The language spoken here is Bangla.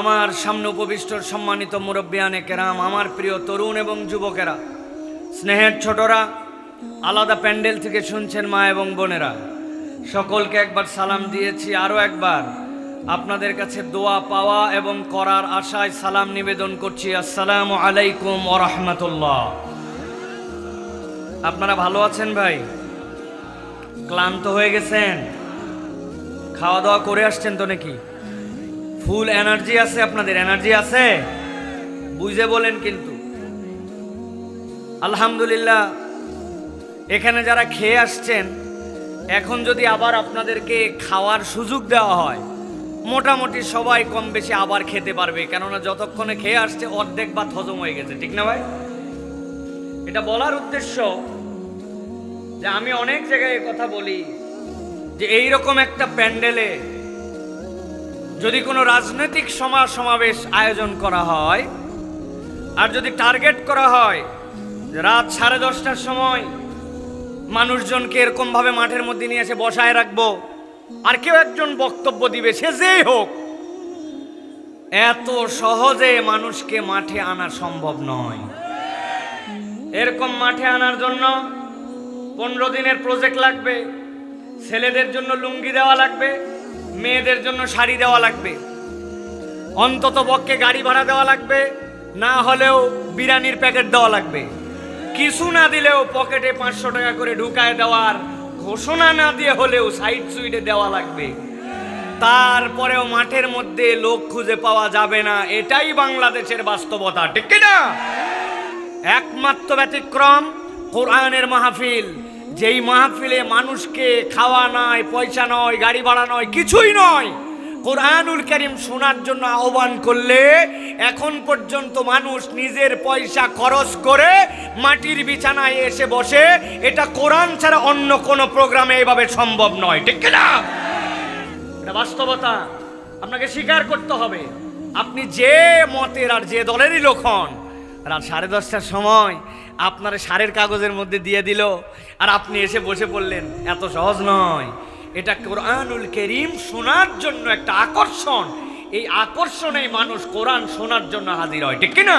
আমার সামনে উপবিষ্ট সম্মানিত মুরব্বিয়ানে কেরাম, আমার প্রিয় তরুণ এবং যুবকেরা, স্নেহের ছোটরা, আলাদা প্যান্ডেল থেকে শুনছেন মা এবং বোনেরা। সকলকে একবার সালাম দিয়েছি, আরও একবার আপনাদের কাছে দোয়া পাওয়া এবং করার আশায় সালাম নিবেদন করছি। আসসালামু আলাইকুম ওরহমতুল্লাহ আপনারা ভালো আছেন ভাই? ক্লান্ত হয়ে গেছেন? খাওয়া দাওয়া করে আসছেন তো নাকি? ফুল এনার্জি আছে, আপনাদের এনার্জি আছে? বুঝে বলেন কিন্তু। আলহামদুলিল্লাহ, এখানে যারা খেয়ে আসছেন, এখন যদি আবার আপনাদেরকে খাওয়ার সুযোগ দেওয়া হয়, মোটামুটি সবাই কম বেশি আবার খেতে পারবে, কেননা যতক্ষণে খেয়ে আসছে, অর্ধেক বা হজম হয়ে গেছে, ঠিক না ভাই? এটা বলার উদ্দেশ্য যে আমি অনেক জায়গায় কথা বলি যে এই রকম একটা প্যান্ডেলে যদি কোনো রাজনৈতিক সমাজ সমাবেশ আয়োজন করা হয়, আর যদি টার্গেট করা হয় রাত সাড়ে দশটার সময় মানুষজনকে এরকমভাবে মাঠের মধ্যে নিয়ে এসে বসায় রাখব, আর কেউ একজন বক্তব্য দিবে, সে যেই হোক, এত সহজে মানুষকে মাঠে আনা সম্ভব নয়। এরকম মাঠে আনার জন্য পনেরো দিনের প্রজেক্ট লাগবে, ছেলেদের জন্য লুঙ্গি দেওয়া লাগবে মেয়েদের জন্য শাড়ি দেওয়া লাগবে। অন্তত পক্ষে গাড়ি ভাড়া দেওয়া লাগবে, না হলেও বিরিয়ানির প্যাকেট দেওয়া লাগবে। কিছু না দিলেও পকেটে পাঁচশো টাকা করে ঢুকায় দেওয়ার ঘোষণা না দিয়ে হলেও সাইড সুইডে দেওয়া লাগবে। তারপরেও মাঠের মধ্যে লোক খুঁজে পাওয়া যাবে না, এটাই বাংলাদেশের বাস্তবতা, ঠিক না একমাত্র ব্যতিক্রম কোরআনের মাহফিল। যেই মাহফিলে মানুষকে খাওয়া নয়, পয়সা নয়, গাড়ি ভাড়া নয়, কিছুই নয়, কোরআনুল করিম শোনার জন্য আহ্বান করলে এখন পর্যন্ত মানুষ নিজের পয়সা খরচ করে মাটির বিছানায় এসে বসে, এটা কোরআন ছাড়া অন্য কোনো প্রোগ্রামে এভাবে সম্ভব নয়, ঠিক না এটা বাস্তবতা, আপনাকে স্বীকার করতে হবে। আপনি যে মতের আর যে দলেরই লোক হন রাত সাড়ে দশটার সময় আপনার সারের কাগজের মধ্যে দিয়ে দিল আর আপনি এসে বসে পড়লেন। এত সহজ নয়। এটা কোরআনুল করিম শোনার জন্য একটা আকর্ষণ। এই আকর্ষণে মানুষ কোরআন শোনার জন্য হাজির হয়। ঠিক কি না